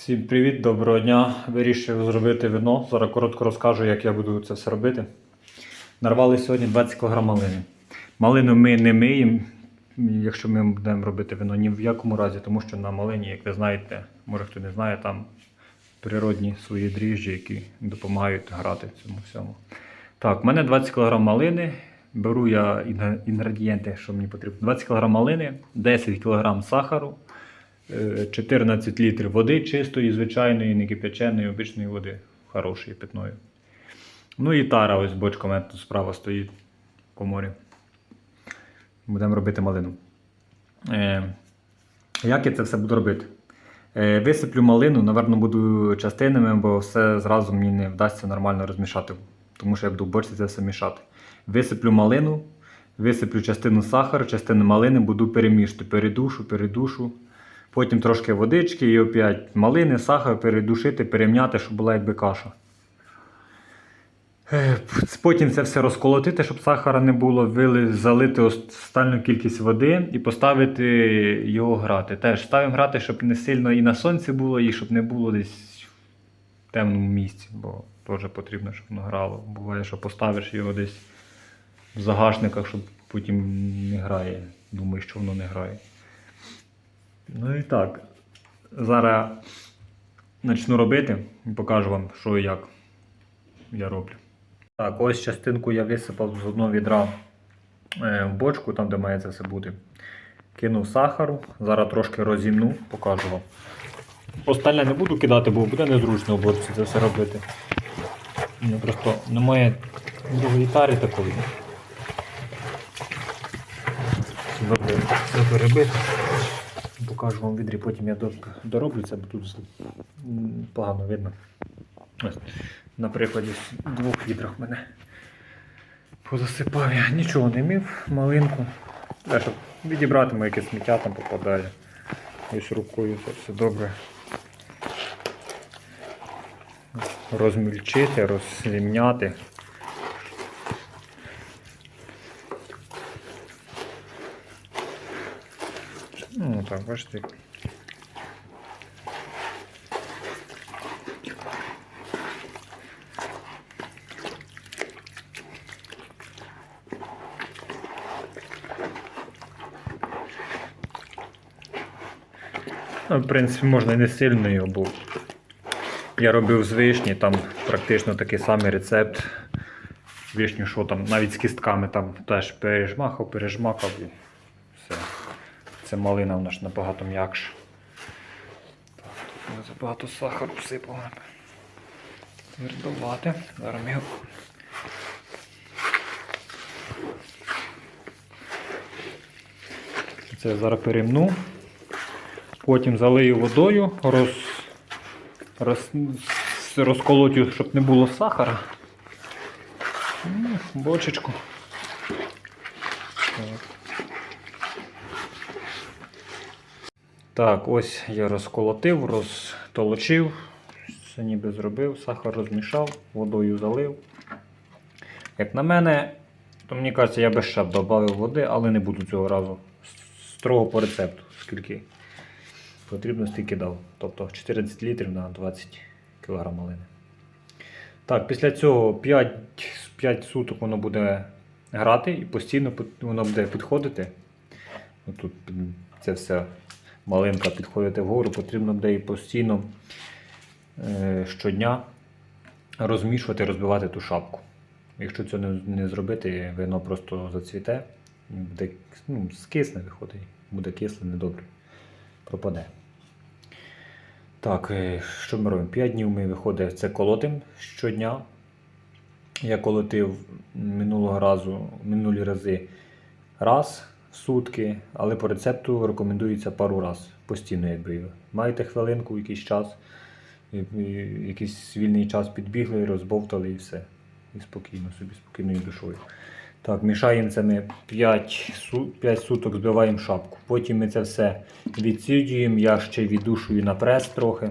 Всім привіт, доброго дня. Вирішив зробити вино. Зараз коротко розкажу, як я буду це все робити. Нарвали сьогодні 20 кг малини. Малину ми не миємо, якщо ми будемо робити вино, ні в якому разі, тому що на малині, як ви знаєте, може хто не знає, там природні свої дріжджі, які допомагають грати цьому всьому. Так, в мене 20 кг малини. Беру я інгредієнти, що мені потрібно. 20 кг малини, 10 кг сахару, 14 літрів води чистої, звичайної, не кипяченої, обичної води, хорошої питної. Ну і тара, ось бочка у мене тут справа стоїть в коморі. Будемо робити малину. Е, як я це все буду робити? Е, висиплю малину, напевно, буду частинами, бо все зразу мені не вдасться нормально розмішати, тому що я буду в бочці це все мішати. Висиплю малину, висиплю частину сахару, частину малини, буду перемішувати, передушу, передушу. Потім трошки водички і опять малини, сахар передушити, перемняти, щоб була якби каша. Е, Потім це все розколотити, щоб сахара не було, вили, залити останню кількість води і поставити його грати. Теж ставимо грати, щоб не сильно і на сонці було, і щоб не було десь в темному місці, бо теж потрібно, щоб воно грало. Буває, що поставиш його десь в загашниках, щоб потім не грає. Думаєш, що воно не грає. Ну і так. Зараз почну робити і покажу вам, що і як я роблю. Так, ось частинку я висипав з одного відра е, в бочку, там де має це все бути. Кинув сахару, зараз трошки розімну, покажу вам. Остальне не буду кидати, бо буде незручно в бочці це все робити. Просто немає другої тари такої. Все перебити. Покажу вам відрі, потім я до- дороблю це, бо тут погано видно. Ось, на прикладі двох відрах мене позасипав я. Нічого не мив, малинку. Те, щоб відібрати моє якесь сміття там попадає. Ось рукою це все добре. Розмільчити, розрівняти. Ну так, бачите. Ну, в принципі, можна і не сильно його, бо я робив з вишні, там практично такий самий рецепт. Вишню, що там, навіть з кістками там теж пережмахав, все. Це малина в нас набагато м'якша. Так, тут я забагато сахару всипав. Твердувати. Зараз ми його. Це зараз перемну. Потім залию водою, роз, роз, розколотю, щоб не було сахара. Ну, Бочечку. Так. Так, ось я розколотив, розтолочив, все ніби зробив, сахар розмішав, водою залив. Як на мене, то мені кажеться, я би ще б додав води, але не буду цього разу. Строго по рецепту, скільки потрібно, стільки дав. Тобто 14 літрів на 20 кг малини. Так, після цього 5, 5 суток воно буде грати і постійно воно буде підходити. Тут це все малинка підходити вгору, потрібно буде і постійно е, щодня розмішувати, розбивати ту шапку. Якщо цього не, не зробити, вино просто зацвіте, буде ну, скисне виходить, буде кисле, недобре, пропаде. Так, е, що ми робимо? 5 днів ми виходить, це колотим щодня. Я колотив минулого разу, минулі рази раз сутки, але по рецепту рекомендується пару раз постійно, якби маєте хвилинку, якийсь час, якийсь вільний час підбігли, розбовтали і все. І спокійно, собі спокійною душою. Так, мішаємо це ми 5, 5 суток збиваємо шапку. Потім ми це все відсіджуємо, я ще віддушую на прес трохи.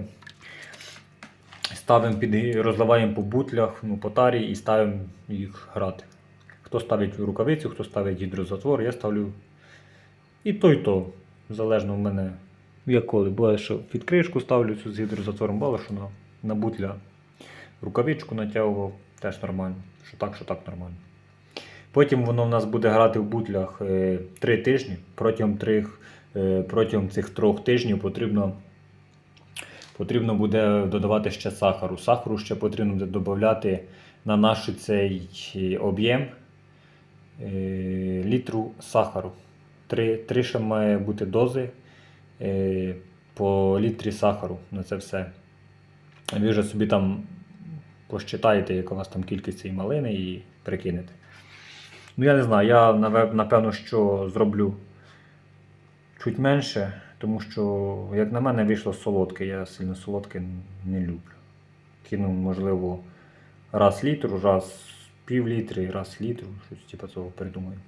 Ставимо під, розливаємо по бутлях, ну, по тарі і ставимо їх грати. Хто ставить рукавицю, хто ставить гідрозатвор, я ставлю і то, і то. Залежно в мене Як коли, буває, що під кришку ставлю цю з гідрозатвором, що на, бутля рукавичку натягував, теж нормально. Що так, що так нормально. Потім воно в нас буде грати в бутлях 3 тижні. Протягом, трих, е, протягом цих трьох тижнів потрібно, потрібно буде додавати ще сахару. Сахару ще потрібно буде додати на наш цей е, об'єм е, літру сахару. Три, три ще має бути дози е, по літрі сахару на це все. Ви вже собі там посчитаєте, яка у вас там кількість цієї малини і прикинете. Ну, я не знаю, я напевно, що зроблю чуть менше, тому що, як на мене, вийшло солодке. Я сильно солодке не люблю. Кину, можливо, раз літру, раз пів літри, раз літру, щось типу цього придумаю.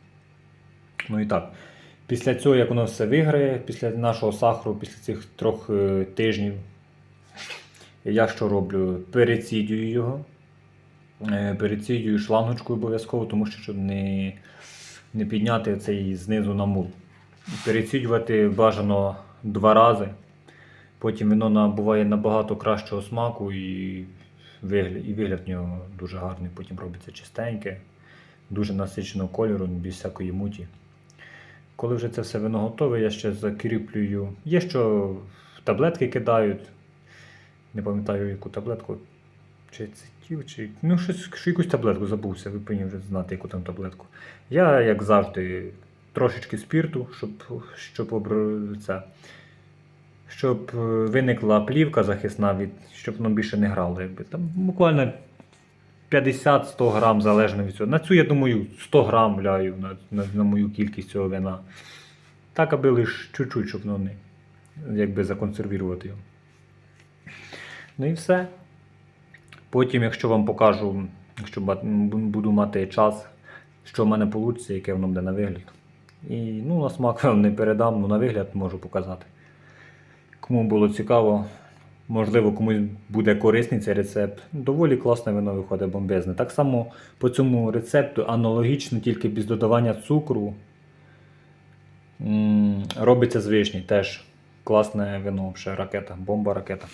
Ну і так. Після цього, як воно все виграє, після нашого сахару, після цих трьох е, тижнів, я що роблю? Перецідюю його. Е, Перецідюю шлангочкою обов'язково, тому що щоб не, не підняти цей знизу на мул. Перецідювати бажано два рази. Потім воно набуває набагато кращого смаку і вигляд, і вигляд в нього дуже гарний. Потім робиться чистеньке, дуже насиченого кольору, без всякої муті. Коли вже це все вино готове, я ще закріплюю. Є що таблетки кидають. Не пам'ятаю, яку таблетку. Чи це тів, чи. Ну, щось, що якусь таблетку забувся, ви повинні вже знати, яку там таблетку. Я, як завжди, трошечки спірту, щоб, щоб, обр- це, щоб е, виникла плівка захисна, від, щоб воно більше не грало. Якби. Там буквально 50-100 грам залежно від цього. На цю, я думаю, 100 грам вляю на, на, на мою кількість цього вина. Так, аби лише чуть-чуть, щоб воно не якби законсервірувати його. Ну і все. Потім, якщо вам покажу, якщо буду мати час, що в мене вийде, яке воно буде на вигляд. І ну, на смак не передам, ну на вигляд можу показати. Кому було цікаво, можливо, комусь буде корисний цей рецепт. Доволі класне вино виходить бомбезне. Так само по цьому рецепту аналогічно, тільки без додавання цукру. Робиться з вишні. Теж класне вино, ще ракета, бомба ракета.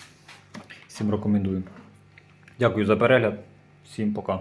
Всім рекомендую. Дякую за перегляд. Всім пока.